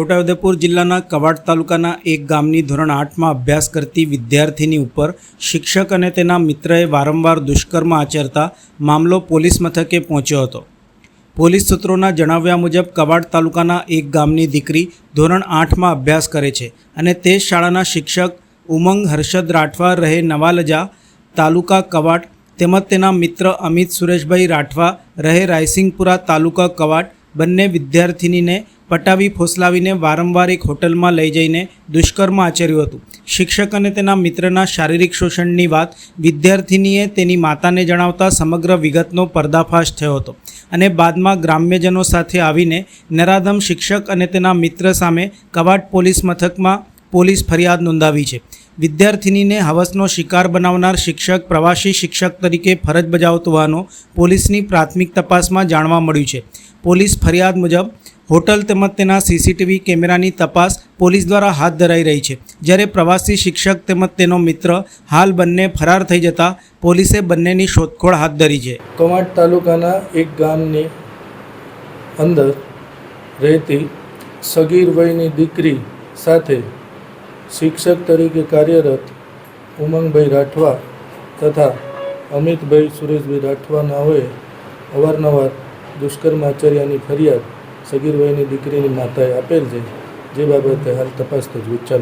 છોટાઉદેપુર જિલ્લાના કવાડ તાલુકાના એક ગામની ધોરણ આઠમાં અભ્યાસ કરતી વિદ્યાર્થીની ઉપર શિક્ષક અને તેના મિત્રએ વારંવાર દુષ્કર્મ આચરતા મામલો પોલીસ મથકે પહોંચ્યો હતો. પોલીસ સૂત્રોના જણાવ્યા મુજબ કવાડ તાલુકાના એક ગામની દીકરી ધોરણ આઠમાં અભ્યાસ કરે છે અને તે શાળાના શિક્ષક ઉમંગ હર્ષદ રાઠવા રહે નવાલજા તાલુકા કવાડ તેમજ તેના મિત્ર અમિત સુરેશભાઈ રાઠવા રહે રાયસિંગપુરા તાલુકા કવાડ બંને વિદ્યાર્થિનીને પટાવી ફોસલાવીને વારંવાર એક હોટલમાં લઈ જઈને દુષ્કર્મ આચર્યું હતું. શિક્ષક અને તેના મિત્રના શારીરિક શોષણની વાત વિદ્યાર્થિનીએ તેની માતાને જણાવતા સમગ્ર વિગતનો પર્દાફાશ થયો હતો અને બાદમાં ગ્રામ્યજનો સાથે આવીને નરાધમ શિક્ષક અને તેના મિત્ર સામે કવાટ પોલીસ મથકમાં પોલીસ ફરિયાદ નોંધાવી છે. વિદ્યાર્થિનીને હવસનો શિકાર બનાવનાર શિક્ષક પ્રવાસી શિક્ષક તરીકે ફરજ બજાવતો હોવાનો પોલીસની પ્રાથમિક તપાસમાં જાણવા મળ્યું છે. પોલીસ ફરિયાદ મુજબ હોટલ તેમજ તેના સીસીટીવી કેમેરાની તપાસ પોલીસ દ્વારા હાથ ધરાઈ રહી છે. જ્યારે પ્રવાસી શિક્ષક તેમજ તેનો મિત્ર હાલ બંને ફરાર થઈ જતા પોલીસે બંનેની શોધખોળ હાથ ધરી છે. કમાટ તાલુકાના એક ગામની અંદર રહેતી સગીર વયની દીકરી સાથે શિક્ષક તરીકે કાર્યરત ઉમંગભાઈ રાઠવા તથા અમિતભાઈ સુરેશભાઈ રાઠવાનાઓએ અવારનવાર દુષ્કર્મ આચર્યાની ફરિયાદ સગીર વયની દીકરીની માતાએ આપેલ છે. જે બાબતે હાલ તપાસ તજવીજ ચાલુ